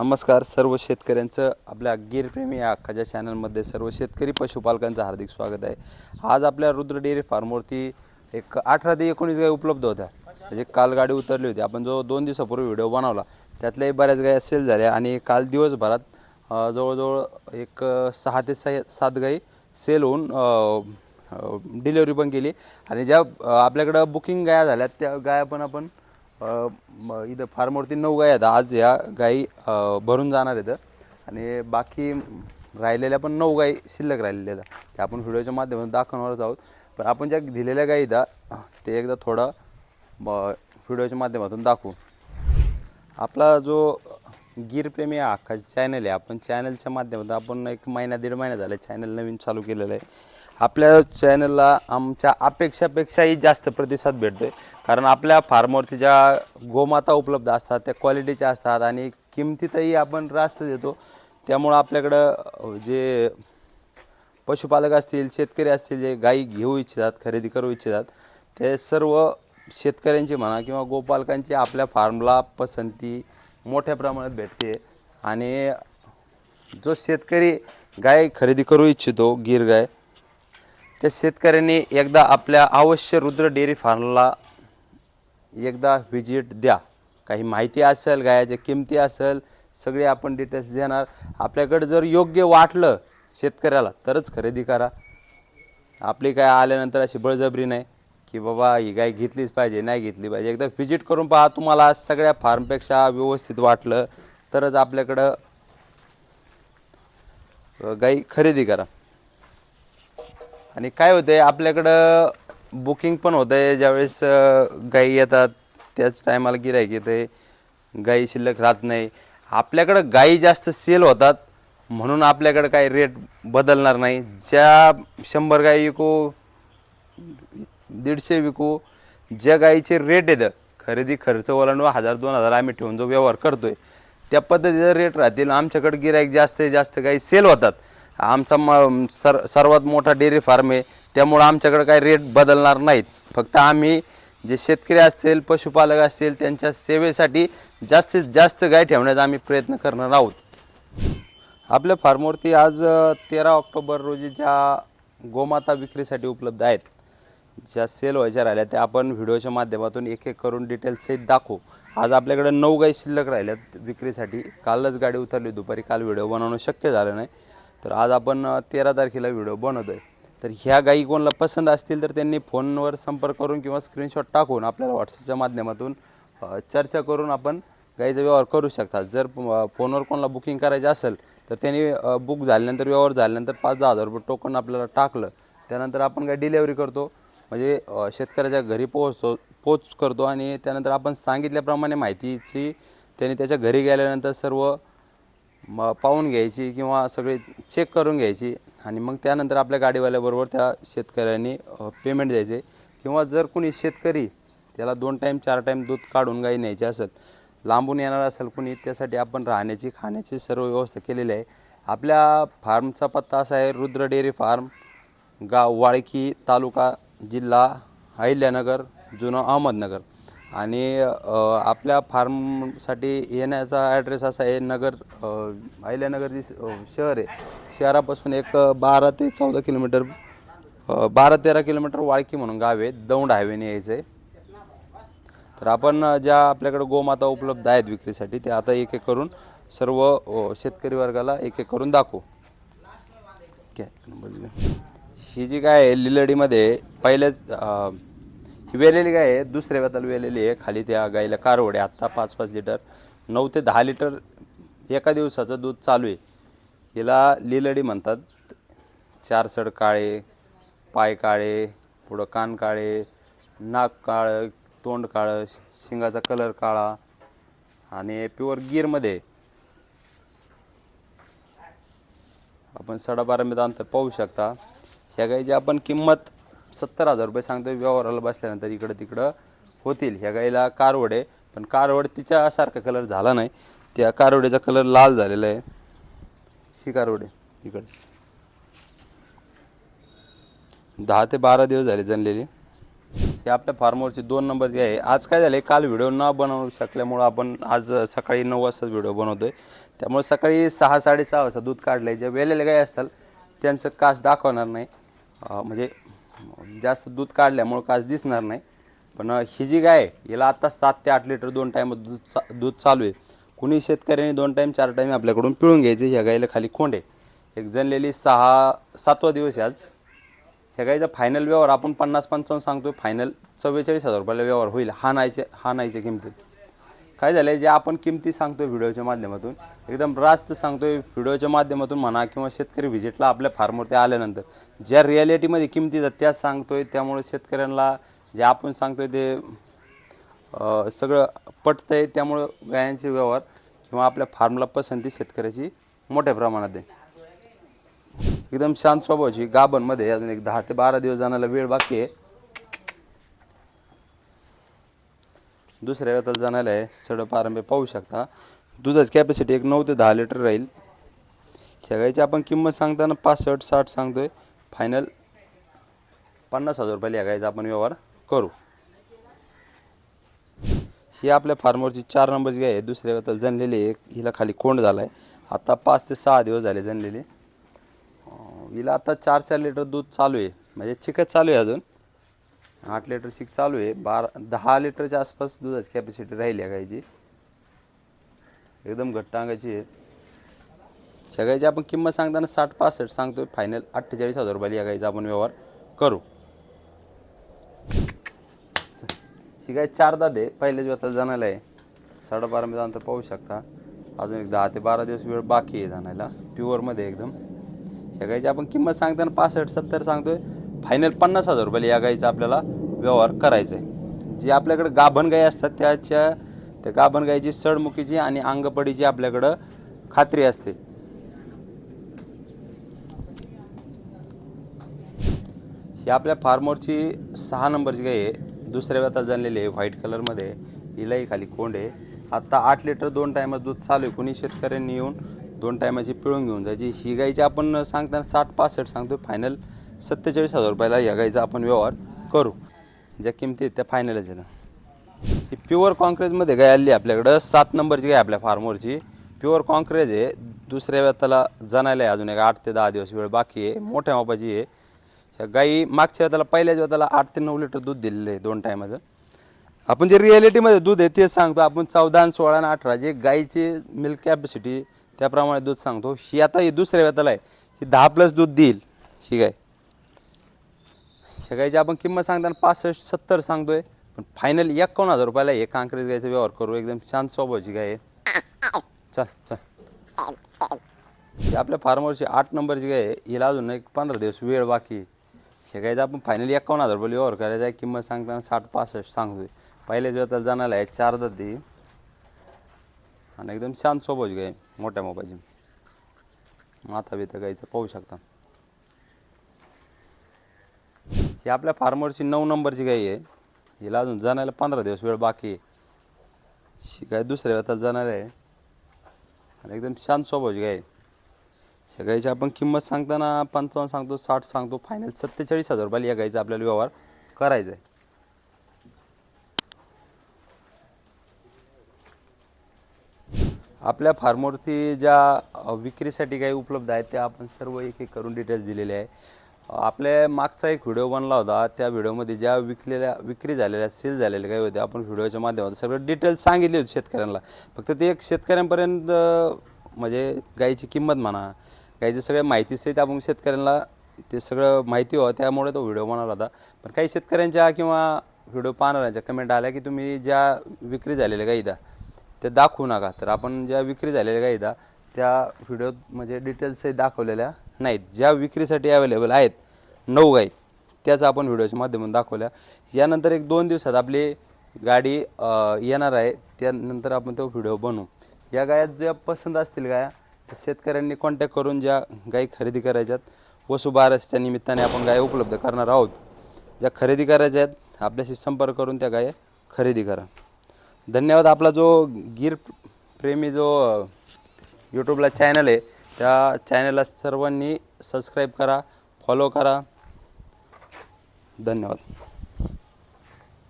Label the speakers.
Speaker 1: नमस्कार. सर्व शेतकऱ्यांचं आपल्या गिरप्रेमी या अख्खाच्या चॅनलमध्ये सर्व शेतकरी पशुपालकांचं हार्दिक स्वागत आहे. आज आपल्या रुद्र डेअरी फार्मवरती एक अठरा ते एकोणीस गाय उपलब्ध होत्या. म्हणजे काल गाडी उतरली होती. आपण जो दोन दिवसापूर्वी व्हिडिओ बनवला त्यातल्याही बऱ्याच गाय सेल झाल्या आणि काल दिवसभरात जवळजवळ एक सहा ते सहा सात गाई सेल होऊन डिलेवरी पण केली. आणि ज्या आपल्याकडं बुकिंग गाया झाल्या त्या गाया पण आपण इथं फार्मवरती नऊ गाय आहेत. आज या गाई भरून जाणार आहेत. आणि बाकी राहिलेल्या पण नऊ गाई शिल्लक राहिलेल्या आहेत. त्या आपण व्हिडिओच्या माध्यमातून दाखवणारच आहोत. पण आपण ज्या दिलेल्या गाई दा ते एकदा थोडं ब व्हिडिओच्या माध्यमातून दाखवू. आपला जो गिरप्रेमी हा अख्खा चॅनल आहे आपण चॅनलच्या माध्यमातून आपण एक महिना दीड महिना झाला चॅनल नवीन चालू केलेलं आहे. आपल्या चॅनलला आमच्या अपेक्षापेक्षाही जास्त प्रतिसाद भेटतो आहे कारण आपल्या फार्मवरती ज्या गोमाता उपलब्ध असतात त्या क्वालिटीच्या असतात आणि किमतीतही आपण रास्त देतो. त्यामुळं आपल्याकडं जे पशुपालक असतील शेतकरी असतील जे गाई घेऊ इच्छितात खरेदी करू इच्छितात ते सर्व शेतकऱ्यांची म्हणा किंवा गोपालकांची आपल्या फार्मला पसंती मोठ्या प्रमाणात भेटते. आणि जो शेतकरी गाय खरेदी करू इच्छितो गिर गाय त्या शेतकऱ्यांनी एकदा आपल्या अवश्य रुद्र डेअरी फार्मला एकदा व्हिजिट द्या. काही माहिती असेल गायाच्या किमती असेल सगळे आपण डिटेल्स देणार. आपल्याकडे जर योग्य वाटलं शेतकऱ्याला तरच खरेदी करा. आपली काय आल्यानंतर अशी बळजबरी नाही की बाबा ही गाय घेतलीच पाहिजे नाही घेतली पाहिजे. एकदा व्हिजिट करून पहा तुम्हाला सगळ्या फार्मपेक्षा व्यवस्थित वाटलं तरच आपल्याकडं गाई खरेदी करा. आणि काय होतंय आपल्याकडं बुकिंग पण होतं आहे ज्यावेळेस गाई येतात त्याच टायमाला गिरायक येते. गाई शिल्लक राहत नाही. आपल्याकडं गाई जास्त सेल होतात म्हणून आपल्याकडं काही रेट बदलणार नाही. ज्या शंभर गाई विकू दीडशे विकू ज्या गाईचे रेट येतं खरेदी खर्च ओलांडून हजार दोन हजार आम्ही ठेवून जो व्यवहार करतोय त्या पद्धतीचं रेट राहतील. आमच्याकडे गिराईक जास्त जास्त गाई सेल होतात. आमचा म सर सर्वात मोठा डेअरी फार्म आहे त्यामुळं आमच्याकडे काही रेट बदलणार नाहीत. फक्त आम्ही जे शेतकरी असतील पशुपालक असतील त्यांच्या सेवेसाठी जास्तीत जास्त गाय ठेवण्याचा आम्ही प्रयत्न करणार आहोत. आपल्या फार्मवरती आज तेरा ऑक्टोबर रोजी ज्या गोमाता विक्रीसाठी उपलब्ध आहेत ज्या सेल व्हायच्या राहिल्या त्या आपण व्हिडिओच्या माध्यमातून एक एक करून डिटेल्स दाखवू. आज आपल्याकडे नऊ गाई शिल्लक राहिल्यात विक्रीसाठी. कालच गाडी उतरली दुपारी काल व्हिडिओ बनवणं शक्य झालं नाही. तर आज आपण तेरा तारखेला व्हिडिओ बनवतो आहे तर ह्या गाई कोणाला पसंत असतील तर त्यांनी फोनवर संपर्क करून किंवा स्क्रीनशॉट टाकून आपल्याला व्हॉट्सअपच्या माध्यमातून चर्चा करून आपण गाईचा व्यवहार करू शकतात जर फोनवर कोणाला बुकिंग करायचं असेल तर त्यांनी बुक झाल्यानंतर व्यवहार झाल्यानंतर पाच दहा हजार रुपये टोकन आपल्याला टाकलं. त्यानंतर आपण काय डिलेवरी करतो म्हणजे शेतकऱ्याच्या घरी पोहोचतो पोच करतो आणि त्यानंतर आपण सांगितल्याप्रमाणे माहितीची त्यांनी त्याच्या घरी गेल्यानंतर सर्व म पाहून घ्यायची किंवा सगळे चेक करून घ्यायची. आणि मग त्यानंतर आपल्या गाडीवाल्याबरोबर त्या शेतकऱ्यांनी पेमेंट द्यायचे. किंवा जर कुणी शेतकरी त्याला दोन टाईम चार टाईम दूध काढून गाई न्यायची असेल लांबून येणार असेल कुणी त्यासाठी आपण राहण्याची खाण्याची सर्व व्यवस्था केलेली आहे. आपल्या फार्मचा पत्ता असा आहे रुद्र डेअरी फार्म गाव वाळकी तालुका जिल्हा अहिल्यानगर जुनं अहमदनगर. आणि आपल्या फार्मसाठी येण्याचा ॲड्रेस असा आहे नगर अहिल्यानगर जे शहर आहे शहरापासून एक बारा ते चौदा किलोमीटर बारा तेरा किलोमीटर वाळकी म्हणून गाव आहे दौंड हायवेने यायचं आहे. तर आपण ज्या आपल्याकडे गोमाता उपलब्ध आहेत विक्रीसाठी ते आता एक एक करून सर्व शेतकरी वर्गाला एक एक करून दाखवू. ठीक आहे ही जी काय आहे लिलडीमध्ये पहिल्याच ही वेलेली गाय आहे. दुसऱ्या वेताला वेलेली आहे. खाली त्या गाईला कारवडे आत्ता पाच पाच लिटर नऊ ते दहा लिटर एका दिवसाचं दूध चालू आहे. हिला लिलडी म्हणतात. चार सड काळे पाय काळे पुढं कान काळे नाक काळं तोंड काळं शिंगाचा कलर काळा आणि प्युअर गिरमध्ये आपण आपण सडाबारामध्ये अंतर पाहू शकता. ह्या गाईची आपण किंमत सत्तर हजार रुपये सांगतो व्यवहाराला बसल्यानंतर इकडं तिकडं होतील. ह्या गाईला कारवड आहे. पण कारवड तिच्यासारखा कलर झाला नाही. त्या कारवडेचा कलर लाल झालेला आहे. ही कारवड आहे इकडची दहा ते बारा दिवस झाले जनलेली. हे आपल्या फार्मवरची दोन नंबरची आहे. आज काय झाले काल व्हिडिओ न बनवू शकल्यामुळं आपण आज सकाळी नऊ वाजताच व्हिडिओ बनवतो आहे त्यामुळे सकाळी सहा साडेसहा वाजता दूध काढलं आहे ज्या वेलेल्या गाय असतात त्यांचं कास दाखवणार नाही. म्हणजे जास्त दूध काढल्यामुळं कास दिसणार नाही. पण ही जी गाय आहे हिला आता सात ते आठ लिटर दोन टाईम दूध चा दूध चालू आहे. कुणी शेतकऱ्यांनी दोन टाईम चार टाईम आपल्याकडून पिळून घ्यायचे ह्या गाईला खाली खोंड आहे. एक जणलेली सहा सातवा दिवस आहे आज. ह्या गाईचा फायनल व्यवहार आपण पन्नास पंचावन्न सांगतो फायनल चव्वेचाळीस हजार रुपयाला व्यवहार होईल. हा नाहीचे हा नाहीच्या किमतीत. काय झालं जे आपण किमती सांगतोय व्हिडिओच्या माध्यमातून एकदम रास्त सांगतोय व्हिडिओच्या माध्यमातून म्हणा किंवा शेतकरी व्हिजिटला आपल्या फार्मवरती आल्यानंतर ज्या रिॲलिटीमध्ये किमती आहेत त्याच सांगतोय त्यामुळे शेतकऱ्यांना जे आपण सांगतोय ते सगळं पटतं आहे त्यामुळं गायांचे व्यवहार किंवा आपल्या फार्मला पसंती शेतकऱ्याची मोठ्या प्रमाणात आहे. एकदम शांत स्वभावाची गाभणमध्ये अजून एक दहा ते बारा दिवस जाण्याला वेळ बाकी आहे. दुसऱ्या वेळेला जाण्याला आहे सड पारंबे पाहू शकता. दुधाची कॅपॅसिटी एक नऊ ते दहा लिटर राहील. ह्या गाईची आपण किंमत सांगताना पासष्ट साठ सांगतोय. फायनल पन्नास हजार रुपयाला या गाईचा आपण व्यवहार करू. ही आपल्या फार्मरची चार नंबरची गाय आहे. दुसऱ्या वेळेला जनलेली आहे. हिला खाली कोंड झाला आहे आता पाच ते सहा दिवस झाले जनलेले हिला आता चार चार लिटर दूध चालू आहे. म्हणजे चिकट चालू आहे अजून. आठ लिटर चिक चालू आहे. बारा दहा लिटरच्या आसपास दुधाची कॅपॅसिटी राहिली आहे गायची एकदम घट्ट अंगाची आहे. सगळ्याची आपण किंमत सांगताना साठ पासष्ट सांगतोय. फायनल अठ्ठेचाळीस हजार रुपयाला या गायचा आपण व्यवहार करू. ही गाय चार दादे आहे. पहिल्याच वेळेला जाणायला आहे. साडेबारा मध्ये अंतर पाहू शकता. अजून एक दहा ते बारा दिवस वेळ बाकी आहे जाणायला. प्युअरमध्ये एकदम. सगळ्याची आपण किंमत सांगताना पासष्ट सत्तर सांगतोय. फायनल पन्नास हजार रुपयाला या गाईचा आपल्याला व्यवहार करायचा आहे. जी आपल्याकडे गाभण गाई असतात त्याच्या त्या गाभण गाईची सडमुखीची आणि अंगपडीची आपल्याकडं खात्री असते. ही आपल्या फार्मोरची सहा नंबरची गाय आहे. दुसऱ्या वेळात जाणलेली आहे व्हाईट कलरमध्ये. हिलाही खाली कोंड आहे. आत्ता आठ लिटर दोन टायमात दूध चालू आहे. कुणी शेतकऱ्यांनी येऊन दोन टायमाची पिळून घेऊन जायची. ही गाईची आपण सांगताना साठ पासष्ट सांगतो फायनल सत्तेचाळीस हजार रुपयाला या गाईचा आपण व्यवहार करू. ज्या किमती आहेत त्या फायनलच आहेत. ही प्युअर कॉन्क्रेजमध्ये गाय आली आपल्याकडं सात नंबरची गाय आपल्या फार्मवरची प्युअर कॉन्क्रेज आहे. दुसऱ्या वेळाला जाणायला आहे अजून एक आठ ते दहा दिवस वेळ बाकी आहे. मोठ्या मापाची आहे. ह्या गाई मागच्या वेळेला पहिल्याच वेळेला आठ ते नऊ लिटर दूध दिलेलं आहे दोन टायमाचं आपण जे रिॲलिटीमध्ये दूध आहे तेच सांगतो. आपण चौदा आणि सोळा आणि अठरा जे गाईची मिल्क कॅपॅसिटी त्याप्रमाणे दूध सांगतो. ही आता ही दुसऱ्या वेळेला आहे. ही दहा प्लस दूध देईल ही गाय. ह्या गायची आपण किंमत सांगताना पासष्ट सत्तर सांगतोय. पण फायनल एकावन्न हजार रुपयाला हे कांकरेज गायचा व्यवहार करू. एकदम शांत स्वभावची गाय आहे. चल चल. ही आपल्या फार्मरची आठ नंबरची गाय आहे. हिला अजून एक पंधरा दिवस वेळ बाकी हे गायचं आपण फायनली एकावन्न हजार रुपये व्यवहार करायचा आहे. किंमत सांगताना साठ पासष्ट सांगतोय. पहिल्याच वेळा त्याला जाणार आहे. चार दी. आणि एकदम शांत स्वभावची गाय आहे, मोठ्या मोबाईलची. माता बिता गायचं पाहू शकता. ही आपल्या फार्मरची नऊ नंबरची गाई आहे. हिला अजून जाण्याला पंधरा दिवस वेळ बाकी आहे. ही गाय दुसऱ्या वेळात जाणार आहे. आणि एकदम शांत स्वभावची गाय आहे. ह्या गाईची आपण किंमत सांगताना पंचावन्न सांगतो साठ सांगतो फायनल सत्तेचाळीस हजार रुपयाला या गाईचा आपल्याला व्यवहार करायचा आहे. आपल्या फार्मवरती ज्या विक्रीसाठी काही उपलब्ध आहेत त्या आपण सर्व एक एक करून डिटेल्स दिलेले आहे. आपल्या मागचा एक व्हिडिओ बनला होता. त्या व्हिडिओमध्ये ज्या विकलेल्या विक्री झालेल्या सेल झालेल्या काही होत्या आपण व्हिडिओच्या माध्यमातून सगळं डिटेल्स सांगितले होते शेतकऱ्यांना. फक्त ते एक शेतकऱ्यांपर्यंत म्हणजे गाईची किंमत म्हणा गाईची सगळ्या माहिती सहित आपण शेतकऱ्यांना ते सगळं माहिती व्हावं त्यामुळे तो व्हिडिओ बनवला होता. पण काही शेतकऱ्यांच्या किंवा व्हिडिओ पाहणाऱ्यांच्या कमेंट आल्या की तुम्ही ज्या विक्री झालेल्या गाईदा त्या दाखवू नका. तर आपण ज्या विक्री झालेल्या गाईदा त्या व्हिडिओत म्हणजे डिटेल्सही दाखवलेल्या नाहीत ज्या विक्रीसाठी अवेलेबल आहेत नऊ गाई त्याच आपण व्हिडिओच्या माध्यमातून दाखवल्या. यानंतर एक दोन दिवसात आपली गाडी येणार आहे त्यानंतर आपण तो व्हिडिओ बनवू. या गाया ज्या पसंत असतील गाया तर शेतकऱ्यांनी कॉन्टॅक्ट करून ज्या गाई खरेदी करायच्यात वसुबारसच्या निमित्ताने आपण गाय उपलब्ध करणार आहोत. ज्या खरेदी करायच्या आहेत आपल्याशी संपर्क करून त्या गाय खरेदी करा. धन्यवाद. आपला जो गिर प्रेमी जो यूट्यूबला चॅनल आहे त्या चॅनलला सर्वांनी सबस्क्राईब करा फॉलो करा. धन्यवाद.